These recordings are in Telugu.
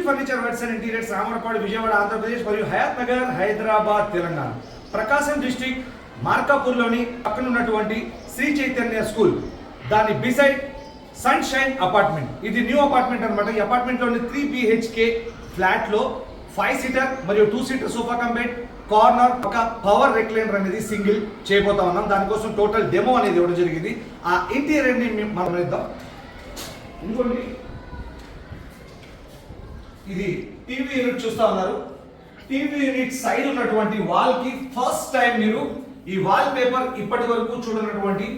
సుజిత్ ఫర్నిచర్ వెట్స్ అండ్ ఇంటీరియర్స్ రామరపాడు విజయవాడ ఆంధ్రప్రదేశ్ మరియు హయాత్ నగర్ హైదరాబాద్ తెలంగాణ. ప్రకాశం డిస్టిక్ మార్కాపూర్లోని పక్కన ఉన్నటువంటి శ్రీ చైతన్య స్కూల్. దాని బిసైడ్ సన్షైన్ అపార్ట్మెంట్ ఇది న్యూ అపార్ట్మెంట్ అనమాట ఈ అపార్ట్మెంట్లోని త్రీ బిహెచ్కే ఫ్లాట్లో ఫైవ్ సీటర్ మరియు two seater sofa cum corner ఒక పవర్ రెక్లైనర్ అనేది సింగిల్ చేయబోతా ఉన్నాం. దానికోసం టోటల్ డెమో అనేది ఇవ్వడం జరిగింది. ఆ ఇంటీరియర్ని మనం ఇద్దాం ఇంకోటి ఇది టీవీ యూనిట్ చూస్తా ఉన్నారు. టీవీ యూనిట్ సైడ్ ఉన్నటువంటి వాల్కి ఫస్ట్ టైం మీరు ఈ వాల్ పేపర్ ఇప్పటి వరకు చూడనటువంటి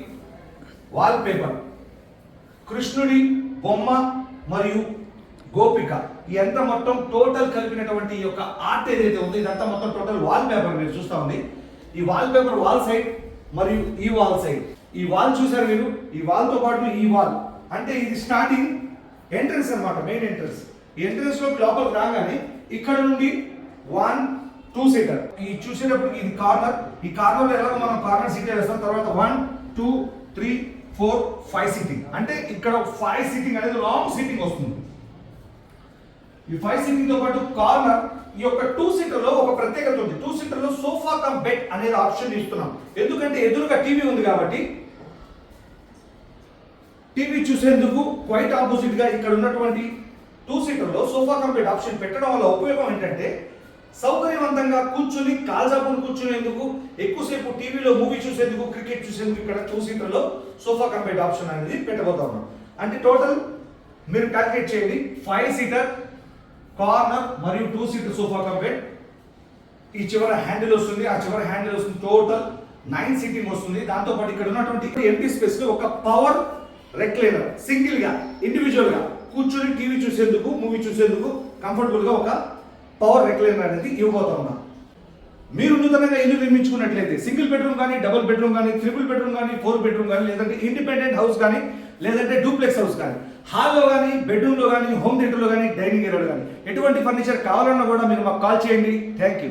వాల్ పేపర్ కృష్ణుడి బొమ్మ మరియు గోపిక ఈ మొత్తం టోటల్ కలిపినటువంటి ఈ యొక్క ఆర్ట్ ఏదైతే ఉందో ఇదంతా మొత్తం టోటల్ వాల్ పేపర్ మీరు చూస్తా ఉంది. ఈ వాల్ పేపర్ వాల్ సైడ్ మరియు ఈ వాల్ సైడ్. ఈ వాల్ చూసారు మీరు? ఈ వాల్తో పాటు ఈ వాల్. అంటే ఇది స్టార్టింగ్ ఎంట్రన్స్ అన్నమాట మెయిన్ ఎంట్రన్స్. ఎంట్రన్స్లోకి లోపలికి రాగానే ఇక్కడ నుండి వన్ టూ సీటర్ ఈ చూసేటప్పుడు ఇది కార్నర్ ఈ కార్నర్ ఎలాగో మనం కార్నర్ సీట్ వేస్తాం. తర్వాత one two three four five seating అంటే ఇక్కడ ఫైవ్ సీటింగ్ అనేది లాంగ్ సీటింగ్ వస్తుంది. ఈ ఫైవ్ సీటింగ్తో పాటు కార్నర్ ఈ యొక్క టూ సీటర్లో ఒక ప్రత్యేకత ఉంది. టూ సీటర్లో సోఫా కమ్ బెడ్ అనేది ఆప్షన్ ఇస్తున్నాం. ఎందుకంటే ఎదురుగా టీవీ ఉంది కాబట్టి టీవీ చూసేందుకు క్వైట్ ఆపోజిట్గా ఇక్కడ ఉన్నటువంటి టూ సీటర్లో సోఫా కంప్లీట్ ఆప్షన్ పెట్టడం వల్ల ఉపయోగం ఏంటంటే సౌకర్యవంతంగా కూర్చుని కాల్జాపుని కూర్చునేందుకు ఎక్కువసేపు టీవీలో మూవీ చూసేందుకు క్రికెట్ చూసేందుకు ఇక్కడ టూ సీటర్లో సోఫా కంప్లీట్ ఆప్షన్ అనేది పెట్టబోతా ఉన్నాం. అంటే టోటల్ మీరు క్యాల్కులేట్ చేయండి. ఫైవ్ సీటర్ కార్నర్ మరియు టూ సీటర్ సోఫా కంప్లీట్ ఈ చివర హ్యాండిల్ వస్తుంది. ఆ చివర హ్యాండిల్ వస్తుంది టోటల్ నైన్ సీటింగ్ వస్తుంది. దాంతో పాటు ఇక్కడ ఉన్నటువంటి ఎంటీ స్పేస్లో ఒక పవర్ రెక్లైనర్ సింగిల్గా ఇండివిజువల్గా. కూర్చొని టీవీ చూసేందుకు మూవీ చూసేందుకు కంఫర్టబుల్గా ఒక పవర్ రెక్లైనర్ అనేది ఇవ్వబోతా ఉన్నా. మీరు నూతనంగా ఇల్లు నిర్మించుకున్నట్లయితే సింగిల్ బెడ్రూమ్ కానీ డబుల్ బెడ్రూమ్ కానీ త్రిపుల్ బెడ్రూమ్ కానీ ఫోర్ బెడ్రూమ్ కానీ లేదంటే ఇండిపెండెంట్ హౌస్ కానీ లేదంటే డూప్లెక్స్ హౌస్ కానీ హాల్లో కానీ బెడ్రూమ్లో కానీ హోమ్ థియేటర్లో కానీ డైనింగ్ ఏరియాలో కానీ ఎటువంటి ఫర్నిచర్ కావాలన్నా కూడా మీరు మాకు కాల్ చేయండి. Thank you